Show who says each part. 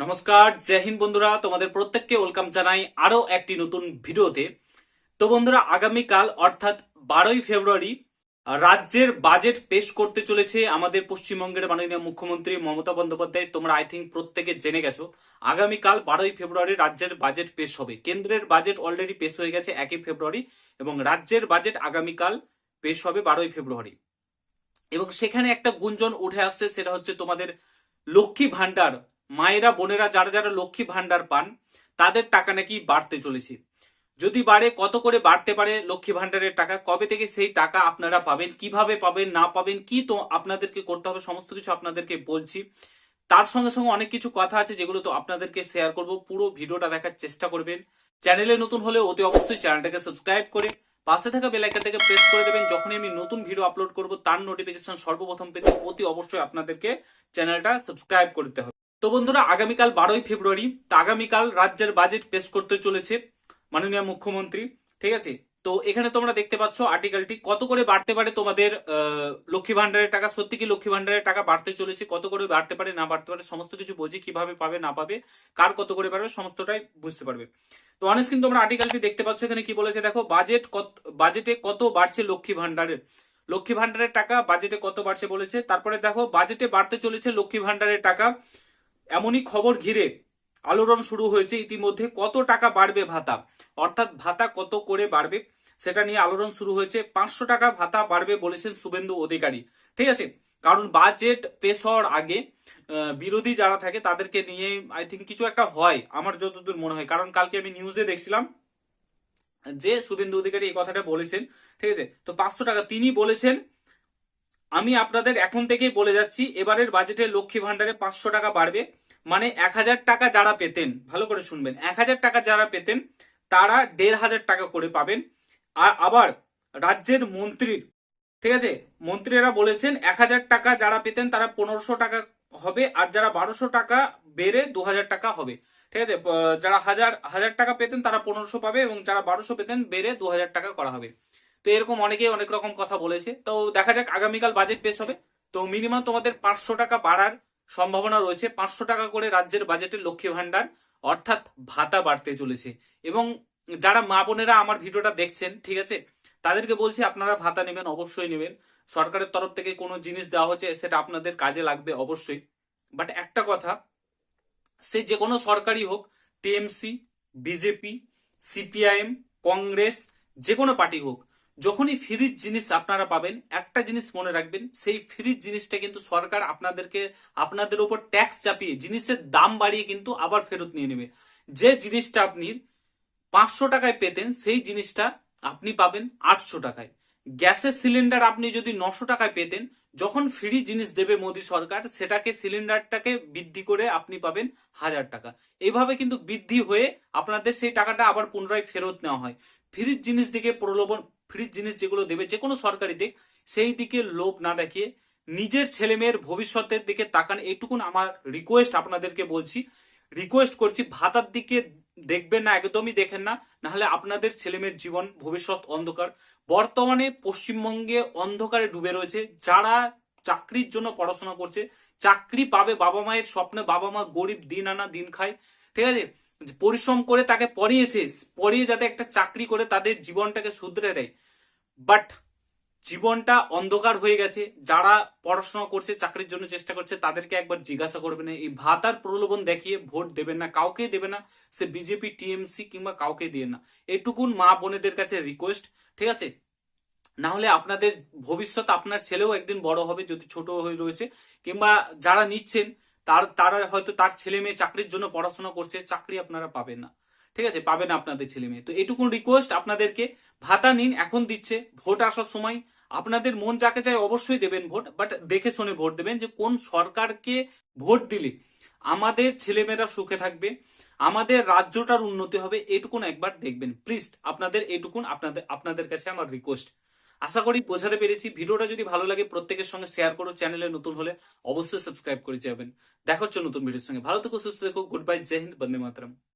Speaker 1: নমস্কার, জয় হিন্দ বন্ধুরা, তোমাদের প্রত্যেককে ওয়েলকাম জানাই আরও একটি নতুন ভিডিওতে। তো বন্ধুরা, আগামীকাল, অর্থাৎ বারোই ফেব্রুয়ারি, রাজ্যের বাজেট পেশ করতে চলেছে আমাদের পশ্চিমবঙ্গের মাননীয় মুখ্যমন্ত্রী মমতা বন্দ্যোপাধ্যায়। তোমরা আই থিঙ্ক প্রত্যেকে জেনে গেছো, আগামীকাল বারোই ফেব্রুয়ারি রাজ্যের বাজেট পেশ হবে। কেন্দ্রের বাজেট অলরেডি পেশ হয়ে গেছে একই ফেব্রুয়ারি এবং রাজ্যের বাজেট আগামীকাল পেশ হবে বারোই ফেব্রুয়ারি। এবং সেখানে একটা গুঞ্জন উঠে আসছে, সেটা হচ্ছে তোমাদের লক্ষ্মী ভান্ডার মায়েরা, বোনেরা, যারা যারা লক্ষ্মী ভান্ডার পান, তাদের টাকা নাকি বাড়তে চলেছে। যদি বাড়ে, কত করে বাড়তে পারে লক্ষ্মী ভান্ডারের টাকা? কবে থেকে সেই টাকা আপনারা পাবেন? কীভাবে পাবেন, না পাবেন? কি তো আপনাদেরকে করতে হবে? সমস্ত কিছু আপনাদেরকে বলছি। তার সঙ্গে সঙ্গে অনেক কিছু কথা আছে যেগুলো তো আপনাদেরকে শেয়ার করব। পুরো ভিডিওটা দেখার চেষ্টা করবেন। চ্যানেলে নতুন হলে অতি অবশ্যই চ্যানেলটাকে সাবস্ক্রাইব করে পাশে থাকা বেল আইকনটাকে প্রেস করে দেবেন। যখনই আমি নতুন ভিডিও আপলোড করব, তার নোটিফিকেশন সর্বপ্রথম পেতে অতি অবশ্যই আপনাদেরকে চ্যানেলটা সাবস্ক্রাইব করতে হবে। তো বন্ধুরা, আগামীকাল বারোই ফেব্রুয়ারি, তা আগামীকাল রাজ্যের বাজেট পেশ করতে চলেছে মাননীয় মুখ্যমন্ত্রী, ঠিক আছে? তো এখানে তোমরা দেখতে পাচ্ছ আর্টিকেলটি কত করে বাড়তে পারে তোমাদের লক্ষ্মী ভান্ডারের টাকা, সত্যি কি লক্ষ্মী ভান্ডারের টাকা বাড়তে চলেছে, কত করে বাড়তে পারে, না বাড়তে পারে, সমস্ত কিছু বুঝি, কীভাবে পাবে, না পাবে, কার কত করে পারবে সমস্তটাই বুঝতে পারবে। তো অনেক কিন্তু তোমরা আর্টিকেলটি দেখতে পাচ্ছ, এখানে কি বলেছে, দেখো বাজেট কত বাজেটে কত বাড়ছে লক্ষ্মী ভান্ডারের লক্ষ্মী ভান্ডারের টাকা বাজেটে কত বাড়ছে বলেছে? তারপরে দেখো বাজেটে বাড়তে চলেছে লক্ষ্মী ভান্ডারের টাকা এমনই খবর ঘিরে আলোড়ন শুরু হয়েছে ইতিমধ্যে। কত টাকা বাড়বে ভাতা? অর্থাৎ ভাতা কত করে বাড়বে? সেটা নিয়ে আলোড়ন শুরু হয়েছে। পাঁচশো টাকা ভাতা বাড়বে বলেছেন শুভেন্দু অধিকারী। ঠিক আছে? কারণ বাজেট পেশ হওয়ার আগে বিরোধী যারা থাকে তাদেরকে নিয়ে আই থিঙ্ক কিছু একটা হয়, আমার যতদূর মনে হয়। কারণ কালকে আমি নিউজে দেখছিলাম যে শুভেন্দু অধিকারী এই কথাটা বলেছেন। ঠিক আছে? তো পাঁচশো টাকা। তিনি বলেছেন আমি আপনাদের এখন থেকেই বলে যাচ্ছি, এবারের বাজেটে লক্ষ্মী ভান্ডারে পাঁচশো টাকা বাড়বে। মানে এক হাজার টাকা যারা পেতেন, ভালো করে শুনবেন, এক হাজার টাকা যারা পেতেন, তারা দেড় হাজার টাকা করে পাবেন। আর আবার রাজ্যের মন্ত্রীর ঠিক আছে? মন্ত্রীরা বলেছেন এক হাজার টাকা যারা পেতেন, তারা পনেরোশো টাকা হবে, আর যারা বারোশো টাকা বেড়ে দু হাজার টাকা হবে। ঠিক আছে? যারা হাজার হাজার টাকা পেতেন, তারা পনেরোশো পাবে, এবং যারা বারোশো পেতেন, বেড়ে দু হাজার টাকা করা হবে। তো এরকম অনেকেই অনেক রকম কথা বলেছে। তো দেখা যাক, আগামীকাল বাজেট পেশ হবে। তো মিনিমাম তোমাদের পাঁচশো টাকা বাড়ার সম্ভাবনা রয়েছে। পাঁচশো টাকা করে রাজ্যের বাজেটের লক্ষ্মী ভান্ডার অর্থাৎ ভাতা বাড়তে চলেছে। এবং যারা মা বোনেরা আমার ভিডিওটা দেখছেন, ঠিক আছে? তাদেরকে বলছি, আপনারা ভাতা নেবেন, অবশ্যই নেবেন। সরকারের তরফ থেকে কোনো জিনিস দেওয়া হচ্ছে, সেটা আপনাদের কাজে লাগবে, অবশ্যই। বাট একটা কথা, সে যে কোনো সরকারি হোক, টিএমসি, বিজেপি, সিপিআইএম, কংগ্রেস, যে কোনো পার্টি হোক যখনই ফ্রিজ জিনিস আপনারা পাবেন, একটা জিনিস মনে রাখবেন, সেই ফ্রিজ জিনিসটা কিন্তু সরকার আপনাদেরকে, আপনাদের উপর ট্যাক্স চাপিয়ে জিনিসের দাম বাড়িয়ে কিন্তু আবার ফেরত নিয়ে নেবে। যে জিনিসটা আপনি পাঁচশো টাকায় পেতেন, সেই জিনিসটা আপনি পাবেন আটশো টাকায়। গ্যাসের সিলিন্ডার আপনি যদি নশো টাকায় পেতেন, যখন ফ্রি জিনিস দেবে মোদী সরকার, সেটাকে সিলিন্ডারটাকে বৃদ্ধি করে আপনি পাবেন হাজার টাকা। এইভাবে কিন্তু বৃদ্ধি হয়ে আপনাদের সেই টাকাটা আবার পুনরায় ফেরত নেওয়া হয়। ফ্রিজ জিনিস দিকে প্রলোভন ফ্রিজ জিনিস যেগুলো দেবে যে কোনো সরকারি দিক, সেই দিকে লোভ না দেখিয়ে নিজের ছেলে মেয়ের ভবিষ্যতের দিকে তাকান। এইটুকুন আমার রিকোয়েস্ট আপনাদেরকে বলছি। রিকোয়েস্ট করছি, ভাতার দিকে দেখবেন না, একদমই দেখেন না। নাহলে আপনাদের ছেলেমেয়ের জীবন, ভবিষ্যৎ অন্ধকার। বর্তমানে পশ্চিমবঙ্গে অন্ধকারে ডুবে রয়েছে। যারা চাকরির জন্য পড়াশোনা করছে, চাকরি পাবে, বাবা মায়ের স্বপ্নে বাবা মা গরিব, দিন আনা, দিন খায়। ঠিক আছে? পরিশ্রম করে তাকে পড়িয়েছে, পড়িয়ে যাতে একটা চাকরি করে তাদের জীবনটাকে শুধরে দেয়। বাট জীবনটা অন্ধকার হয়ে গেছে। যারা পড়াশোনা করছে, চাকরির জন্য চেষ্টা করছে, তাদেরকে একবার জিজ্ঞাসা করবেন এই ভাতার প্রলোভন দেখিয়ে ভোট দেবেন না কাউকে দেবে না, সে বিজেপি টিএমসি কিংবা কাউকে দিয়ে না। এটুকুন মা বোনেদের কাছে রিকোয়েস্ট ঠিক আছে? না হলে আপনাদের ভবিষ্যৎ আপনার ছেলেও একদিন বড় হবে, যদি ছোট হয়ে রয়েছে, কিংবা যারা নিচ্ছেন তার, তারা হয়তো তার ছেলে মেয়ে চাকরির জন্য পড়াশোনা করছে, চাকরি আপনারা পাবেন না। ঠিক আছে? পাবেন আপনাদের ছেলে মেয়ে। তো এটুকুন রিকোয়েস্ট আপনাদেরকে, ভাতা নিন, এখন দিচ্ছে, ভোট আসার সময়। আপনাদের মন যাকে চায় অবশ্যই দেবেন ভোট বাট দেখে শুনে ভোট দেবেন যে কোন সরকারকে ভোট দিলে আমাদের ছেলেমেয়েরা সুখে থাকবে, আমাদের রাজ্যটার উন্নতি হবে, এটুকুন একবার দেখবেন। প্লিজ আপনাদের এটুকুন, আপনাদের আপনাদের কাছে আমার রিকোয়েস্ট আশা করি বোঝাতে পেরেছি। ভিডিওটা যদি ভালো লাগে প্রত্যেকের সঙ্গে শেয়ার করো চ্যানেলে নতুন হলে অবশ্যই সাবস্ক্রাইব করে যাবেন। দেখা নতুন ভিডিওর সঙ্গে। ভালো থেকো, সুস্থ থেকো গুড বাই জয় হিন্দ, বন্দে মাতরম।